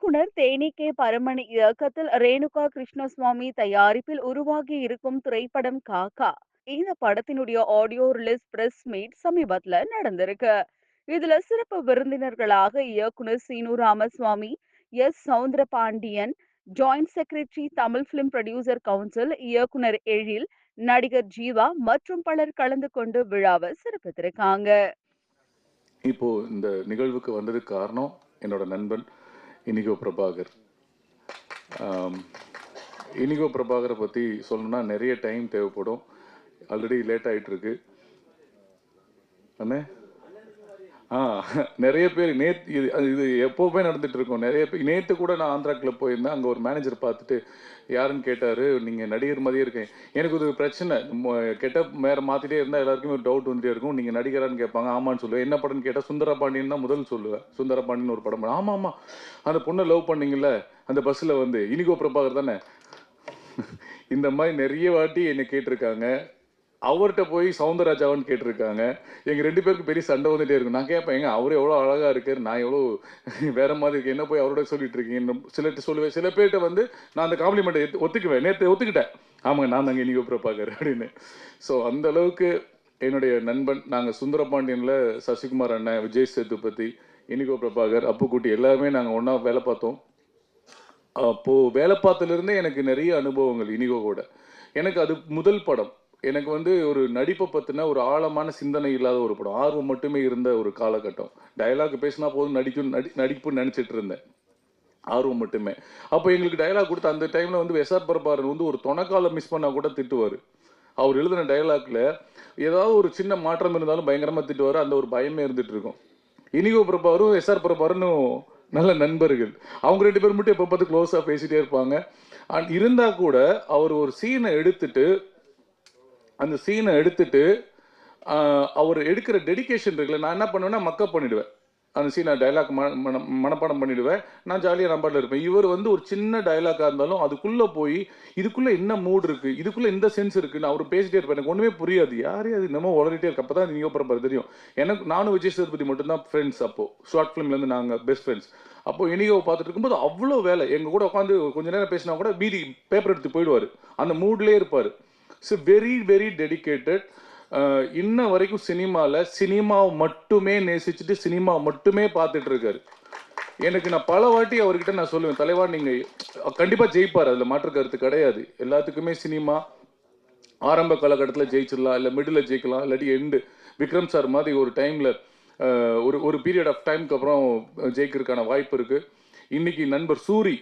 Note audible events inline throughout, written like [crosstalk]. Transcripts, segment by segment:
இயக்குனர் தேனி கே பரமணி இயக்கத்தில் ரேணுகா கிருஷ்ணசுவாமி தயாரிப்பில் உருவாகி இருக்கும் திரைப்படம் காக்கா. இந்த படத்தினுடைய ஆடியோ ரிலீஸ் பிரஸ் மீட் சமீபத்துல நடந்திருக்கு. இதுல சிறப்பு விருந்தினர்களாக இயக்குனர் Seenu Ramaswamy S. Soundara Pandian joint secretary Tamil film producer council இயக்குனர் எழில் நடிகர் ஜீவா மற்றும் பலர் கலந்து கொண்டு விழாவை சிறப்பித்திருக்காங்க. இப்போ இந்த நிகழ்வுக்கு வந்ததுக்கு காரணம் என்னோட நண்பன். இனிகோ பிரபாகர். இனிகோ பிரபாகரை பற்றி சொல்லணும்னா நிறைய டைம் தேவைப்படும். ஆல்ரெடி லேட் ஆகிட்டுருக்கு அண்ணே? ஆ நிறைய பேர் நேத்து இது அது இது எப்போவுமே நடந்துட்டு இருக்கோம் நிறைய பேர் நேற்று கூட நான் ஆந்திராக்கில் போயிருந்தேன். அங்கே ஒரு மேனேஜர் பார்த்துட்டு யாருன்னு கேட்டார்? நீங்கள் நடிகர் மாதிரியே இருக்கேன் எனக்கு ஒரு பிரச்சனை. கெட்ட மேலே மாற்றிட்டே இருந்தால் எல்லாருக்குமே ஒரு டவுட் வந்துட்டே இருக்கும். நீங்கள் நடிகரான்னு கேட்பாங்க. ஆமான்னு சொல்லுவேன். என்ன படம்னு கேட்டால் சுந்தரபாண்டியன் தான் முதல் சொல்லுவேன். சுந்தரபாண்டியன் ஒரு படம். ஆமாம் ஆமாம் அந்த பொண்ணை லவ் பண்ணீங்கல்ல? அந்த பஸ்ஸில் வந்து இனிகோ பிரபாகர் தானே? இந்த மாதிரி நிறைய வாட்டி என்னை கேட்டிருக்காங்க. அவர்கிட்ட போய் சவுந்தரராஜாவன் கேட்டிருக்காங்க. எங்கள் ரெண்டு பேருக்கு பெரிய சண்டை வந்துட்டே இருக்கும் நான் கேட்பேன் எங்க அவர் எவ்வளோ அழகாக இருக்கார்? நான் எவ்வளோ வேற மாதிரி இருக்கேன். என்ன போய் அவரோட சொல்லிட்டு இருக்கீங்க? சிலர்கிட்ட சொல்லுவேன். சில பேர்கிட்ட வந்து நான் அந்த காம்ப்ளிமெண்ட் ஒத்துக்குவேன். நேற்று ஒத்துக்கிட்டேன். ஆமாங்க நான் தாங்க இனிகோ பிரபாகர் அப்படின்னு. ஸோ அந்த அளவுக்கு என்னுடைய நண்பன் நாங்கள் சுந்தரபாண்டியனில் சசிகுமார் அண்ணன் விஜய் சேதுபதி இனிகோ பிரபாகர் அப்புக்குட்டி எல்லாருமே நாங்கள் ஒன்றா வேலை பார்த்தோம். அப்போது வேலை பார்த்ததுலேருந்தே எனக்கு நிறைய அனுபவங்கள் இனிகோ கூட எனக்கு அது முதல் படம். எனக்கு வந்து ஒரு நடிப்பை பற்றின ஒரு ஆழமான சிந்தனை இல்லாத ஒரு படம். ஆர்வம் மட்டுமே இருந்த ஒரு காலகட்டம். டைலாக் பேசினா போதும் நடிக்கும் நடி நடிப்புன்னு நினச்சிட்டு இருந்தேன். ஆர்வம் மட்டுமே. அப்போ எங்களுக்கு டயலாக் கொடுத்து அந்த டைமில் வந்து எஸ்ஆர் பரபாரன் வந்து ஒரு தொணக்காலை மிஸ் பண்ணால் கூட திட்டுவார். அவர் எழுதின டயலாக்ல ஏதாவது ஒரு சின்ன மாற்றம் இருந்தாலும் பயங்கரமாக திட்டுவார். அந்த ஒரு பயமே இருந்துட்டு இருக்கும். இனிகோ பிரபாரும் எஸ்ஆர் பிரபாரனும் நல்ல நண்பர்கள். அவங்க ரெண்டு பேரும் மட்டும் எப்போ பார்த்து க்ளோஸாக பேசிகிட்டே இருப்பாங்க. அண்ட் இருந்தால் கூட அவர் ஒரு சீனை எடுத்துட்டு அந்த சீனை எடுத்துட்டு அவர் எடுக்கிற டெடிகேஷன் இருக்குல்ல நான் என்ன பண்ணுவேன்னா மக்கப் பண்ணிடுவேன். அந்த சீனை டைலாக் மனப்பாடம் பண்ணிடுவேன். நான் ஜாலியாக நம்பாட்டில் இருப்பேன். இவர் வந்து ஒரு சின்ன டைலாக்காக இருந்தாலும் அதுக்குள்ளே போய் இதுக்குள்ளே என்ன மூடு இருக்குது இதுக்குள்ளே இந்த சென்ஸ் இருக்குன்னு அவர் பேசிட்டே இருப்பேன் எனக்கு ஒன்றுமே புரியாது. யாரே அது? நம்ம வளரிட்டே இருக்கு. அப்போ தான் நீங்கள் அப்புறம் தெரியும். எனக்கு நானும் விஜய் சேதுபதி மட்டும்தான் ஃப்ரெண்ட்ஸ் அப்போது ஷார்ட் ஃபிலிம்லேருந்து நாங்கள் பெஸ்ட் ஃப்ரெண்ட்ஸ் அப்போ இனிகோ பார்த்துட்டு இருக்கும்போது அவ்வளோ வேலை. எங்கள் கூட உட்காந்து கொஞ்ச நேரம் பேசினா கூட மீதி பேப்பர் எடுத்து போயிடுவார். அந்த மூட்லேயே இருப்பார். ஸோ வெரி வெரி டெடிகேட்டட் இன்ன வரைக்கும் சினிமாவில் சினிமாவை மட்டுமே நேசிச்சுட்டு சினிமா மட்டுமே பார்த்துட்டு இருக்காரு. எனக்கு நான் பல வாட்டி அவர்கிட்ட நான் சொல்லுவேன் தலைவா நீங்கள் கண்டிப்பாக ஜெயிப்பார் அதில் மாற்று கருத்து கிடையாது. எல்லாத்துக்குமே சினிமா ஆரம்ப காலகட்டத்தில் ஜெயிச்சிடலாம் இல்லை மிடில் ஜெயிக்கலாம் இல்லாட்டி எண்டு விக்ரம் சார் மாதிரி ஒரு டைமில் ஒரு ஒரு பீரியட் ஆஃப் டைம்க்கு அப்புறம் ஜெயிக்கிறதுக்கான வாய்ப்பு இருக்குது இன்னைக்கு நண்பர் சூரி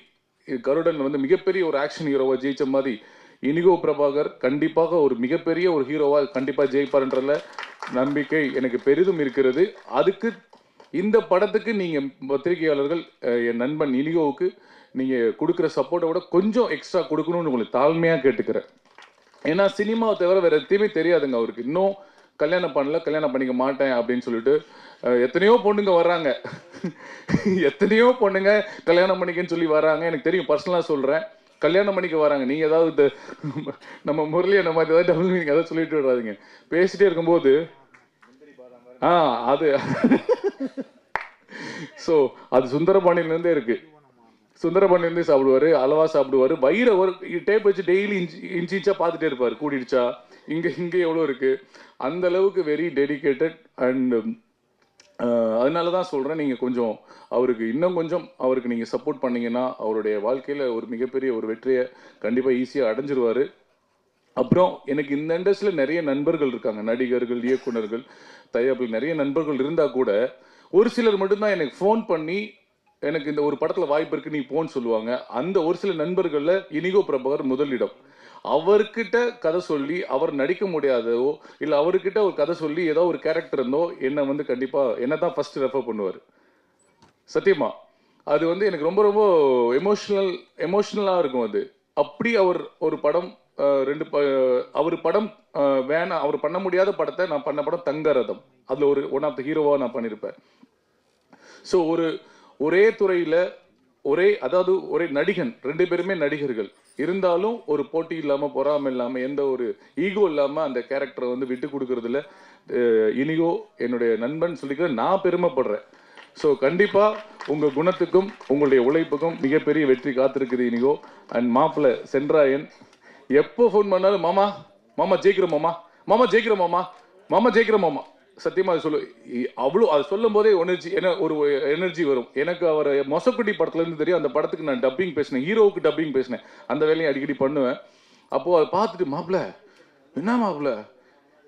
கருடன் வந்து மிகப்பெரிய ஒரு ஆக்ஷன் ஹீரோவாக ஜெயிச்ச மாதிரி இனிகோ பிரபாகர் கண்டிப்பாக ஒரு மிகப்பெரிய ஒரு ஹீரோவாக கண்டிப்பாக ஜெயிப்பார்ன்றதுல நம்பிக்கை எனக்கு பெரிதும் இருக்கிறது. அதுக்கு இந்த படத்துக்கு நீங்கள் பத்திரிகையாளர்கள் என் நண்பன் இனிகோவுக்கு நீங்கள் கொடுக்குற சப்போர்ட்டை விட கொஞ்சம் எக்ஸ்ட்ரா கொடுக்கணும்னு உங்களுக்கு தாழ்மையாக கேட்டுக்கிறேன். ஏன்னா சினிமாவை தவிர வேற எதையுமே தெரியாதுங்க அவருக்கு. இன்னும் கல்யாணம் பண்ணல கல்யாணம் பண்ணிக்க மாட்டேன் அப்படின்னு சொல்லிட்டு எத்தனையோ பொண்ணுங்க வர்றாங்க. எத்தனையோ பொண்ணுங்க கல்யாணம் பண்ணிக்கன்னு சொல்லி வராங்க எனக்கு தெரியும் பர்சனலாக சொல்கிறேன் கல்யாணம் பண்ணிக்க வராங்க. நீங்கள் ஏதாவது நம்ம முரளி அந்த மாதிரி ஏதாவது டபுள் மீனிங் ஏதாவது சொல்லிட்டு விடாதீங்க பேசிட்டே இருக்கும்போது ஆ அது. ஸோ அது சுந்தரபாண்டியிலேருந்தே இருக்கு. சுந்தரபாண்டியிலேருந்தே சாப்பிடுவாரு அளவாக சாப்பிடுவாரு. வயிறை ஒரு டேப் வச்சு டெய்லி இன்ச்சு இன்ச்சு இன்ச்சாக பார்த்துட்டே இருப்பார். கூடிடுச்சா? இங்கே இங்கே எவ்வளோ இருக்குது அந்த அளவுக்கு வெரி டெடிகேட்டட் அண்ட் அதனால தான் சொல்கிறேன் நீங்கள் கொஞ்சம் அவருக்கு இன்னும் கொஞ்சம் அவருக்கு நீங்கள் சப்போர்ட் பண்ணிங்கன்னா அவருடைய வாழ்க்கையில் ஒரு மிகப்பெரிய ஒரு வெற்றியை கண்டிப்பாக ஈஸியாக அடைஞ்சிருவார். அப்புறம் எனக்கு இந்த இண்டஸ்ட்ரியில் நிறைய நண்பர்கள் இருக்காங்க நடிகர்கள் இயக்குனர்கள் தயாரிப்பில் நிறைய நண்பர்கள் இருந்தால் கூட ஒரு சிலர் மட்டும்தான் எனக்கு ஃபோன் பண்ணி எனக்கு இந்த ஒரு படத்தில் வாய்ப்பு இருக்கு நீ போன்னு சொல்லுவாங்க. அந்த ஒரு சில நண்பர்களில் இனிகோ பிரபாகர் முதலிடம். அவர்கிட்ட கதை சொல்லி அவர் நடிக்க முடியாதோ இல்லை அவர்கிட்ட ஒரு கதை சொல்லி ஏதோ ஒரு கேரக்டர் இருந்தோ என்னை வந்து கண்டிப்பாக என்ன தான் ஃபஸ்ட்டு ரெஃபர் பண்ணுவார். சத்தியமா? அது வந்து எனக்கு ரொம்ப ரொம்ப எமோஷ்னல் எமோஷ்னலாக இருக்கும் அது. அப்படி அவர் ஒரு படம் ரெண்டு ப அவர் படம் வேணாம் அவர் பண்ண முடியாத படத்தை நான் பண்ண படம் தங்க ரதம் அதில் ஒரு ஒன் ஆஃப் த ஹீரோவாக நான் பண்ணியிருப்பேன் ஸோ ஒரு ஒரே துறையில் ஒரே அதாவது ஒரே நடிகன் ரெண்டு பேருமே நடிகர்கள். இருந்தாலும் ஒரு போட்டி இல்லாமல் பொறாமை இல்லாமல் எந்த ஒரு ஈகோ இல்லாமல் அந்த கேரக்டரை வந்து விட்டு கொடுக்கறதுல இனியோ என்னுடைய நண்பன் சொல்லிக்கிற நான் பெருமைப்படுறேன். ஸோ கண்டிப்பாக உங்கள் குணத்துக்கும் உங்களுடைய உழைப்புக்கும் மிகப்பெரிய வெற்றி காத்திருக்குது இனிகோ அண்ட் மாப்பிள்ள சென்றாயன் எப்போ ஃபோன் பண்ணாலும் மாமா மாமா ஜெயிக்கிறோம் மாமா. மாமா ஜெயிக்கிறோம் மாமா. மாமா ஜெயிக்கிறோம் மாமா. சத்தியமா அது சொல்லு அவ்வளோ அது சொல்லும் போதே எனர்ஜி என்ன ஒரு எனர்ஜி வரும். எனக்கு அவர் மொசக்குட்டி படத்துல இருந்து தெரியும் அந்த படத்துக்கு நான் டப்பிங் பேசினேன். ஹீரோவுக்கு டப்பிங் பேசினேன். அந்த வேலையை அடிக்கடி பண்ணுவேன். அப்போ அதை பார்த்துட்டு மாப்பிள்ள என்ன மாப்பிள்ள?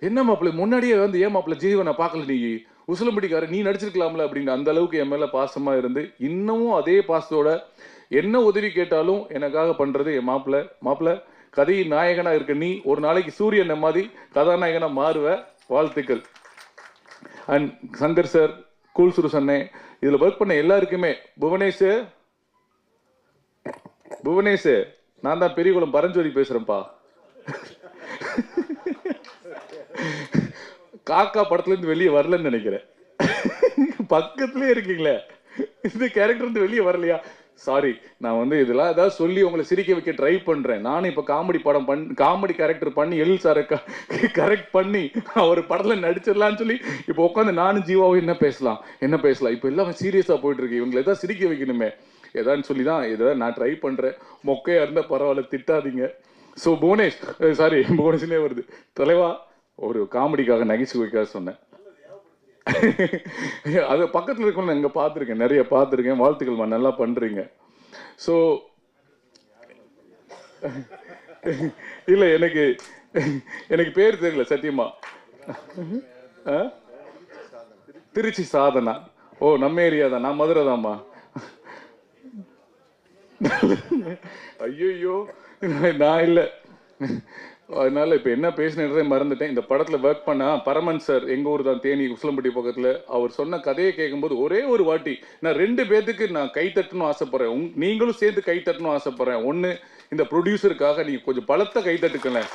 என்ன மாப்பிள்ள? முன்னாடியே வந்து ஏன் மாப்பிள்ள ஜீவனை பார்க்கல நீ? உசிலம்படிக்கார நீ நடிச்சிருக்கலாம்ல? அப்படின்னு அந்த அளவுக்கு என் மேலே பாசமா இருந்து இன்னமும் அதே பாசத்தோட என்ன உதவி கேட்டாலும் எனக்காக பண்றது என் மாப்பிள்ள. மாப்பிள்ள கதையின் நாயகனா இருக்க நீ ஒரு நாளைக்கு சூரியன் மாதிரி கதாநாயகனா மாறுவ. வாழ்த்துக்கள். அண்ட் சங்கர் சார் கூல் சுரு அண்ணே இதில் ஒர்க் பண்ண எல்லாருக்குமே புவனேஷ் புவனேஷ் நான் தான் பெரியகுளம் பரஞ்சோதி பேசுகிறேன்ப்பா காக்கா படத்துல இருந்து வெளியே வரலன்னு நினைக்கிறேன். பக்கத்துலயே இருக்கீங்களே. இந்த கேரக்டர் வந்து வெளியே வரலையா? சாரி நான் வந்து இதெல்லாம் ஏதாவது சொல்லி உங்களை சிரிக்க வைக்க ட்ரை பண்ணுறேன் நானும் இப்போ காமெடி படம் பண் காமெடி கேரக்டர் பண்ணி எல் சாரை கரெக்ட் பண்ணி அவர் படத்தில் நடிச்சிடலாம்னு சொல்லி இப்போ உட்காந்து நானும் ஜீவாவும் என்ன பேசலாம்? என்ன பேசலாம்? இப்போ எல்லாம் சீரியஸாக போயிட்டு இருக்கு. இவங்களை ஏதாவது சிரிக்க வைக்கணுமே. ஏதான்னு சொல்லி தான் இதை நான் ட்ரை பண்ணுறேன் மொக்கையாக இருந்தால் பரவாயில்ல திட்டாதீங்க. ஸோ புவனேஷ் சாரி புவனேஷ்னே வருது. தலைவா ஒரு காமெடிக்காக நகைச்சுவைக்காக சொன்னேன். [laughs] அது பக்கத்தில் இருக்கவங்க இங்கே பார்த்துருக்கேன். நிறைய பார்த்துருக்கேன். வாழ்த்துக்கள்மா. நல்லா பண்ணுறீங்க ஸோ [laughs] இல்லை எனக்கு எனக்கு பேர் தெரியல சத்தியமா. ஆ? திருச்சி சாதனா. ஓ நம்ம ஏரியா தான். நான் மதுரை தான்மா. [laughs] ஐயோ நான் இல்லை. அதனால இப்போ என்ன பேசினதே மறந்துட்டேன். இந்த படத்தில் ஒர்க் பண்ணா பரமன் சார் எங்கள் ஊர் தான் தேனி உசிலம்பட்டி பக்கத்தில் அவர் சொன்ன கதையை கேட்கும்போது ஒரே ஒரு வாட்டி நான் ரெண்டு பேர்த்துக்கு நான் கை தட்டணும் ஆசைப்படுறேன். உங் நீங்களும் சேர்ந்து கை தட்டணும் ஆசைப்படுறேன். ஒன்று இந்த ப்ரொடியூசருக்காக நீங்கள் கொஞ்சம் பலத்த கை தட்டுக்கலேன்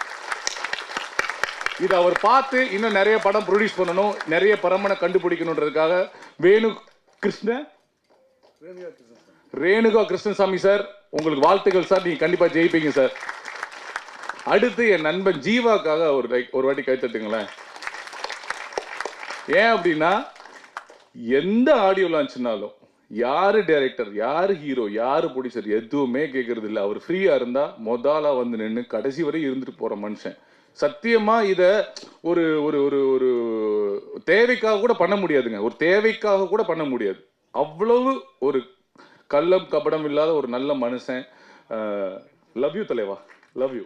இது அவர் பார்த்து இன்னும் நிறைய படம் ப்ரொடியூஸ் பண்ணணும். நிறைய பரமனை கண்டுபிடிக்கணுன்றதுக்காக வேணு கிருஷ்ண ரேணுகா கிருஷ்ணசாமி. சார் உங்களுக்கு வாழ்த்துக்கள் சார் நீங்க கண்டிப்பா ஜெயிப்பீங்க சார் அடுத்து என் நண்பன் ஜீவாக்காக ஒரு லைக் ஒரு வாட்டி கைத்தட்டுங்களேன் ஏன் அப்படின்னா எந்த ஆடியோ லான்ச்னாலும் யாரு டைரக்டர் யாரு ஹீரோ யாரு ப்ரொடியூசர் எதுவுமே கேட்கறது இல்லை அவர் ஃப்ரீயா இருந்தா மொதாலா வந்து நின்று கடைசி வரை இருந்துட்டு போற மனுஷன். சத்தியமா இத ஒரு ஒரு ஒரு ஒரு தேவைக்காக கூட பண்ண முடியாதுங்க. ஒரு தேவைக்காக கூட பண்ண முடியாது. அவ்வளவு ஒரு கள்ளம் கபடம் இல்லாத ஒரு நல்ல மனுஷன். லவ் யூ தலைவா. Love you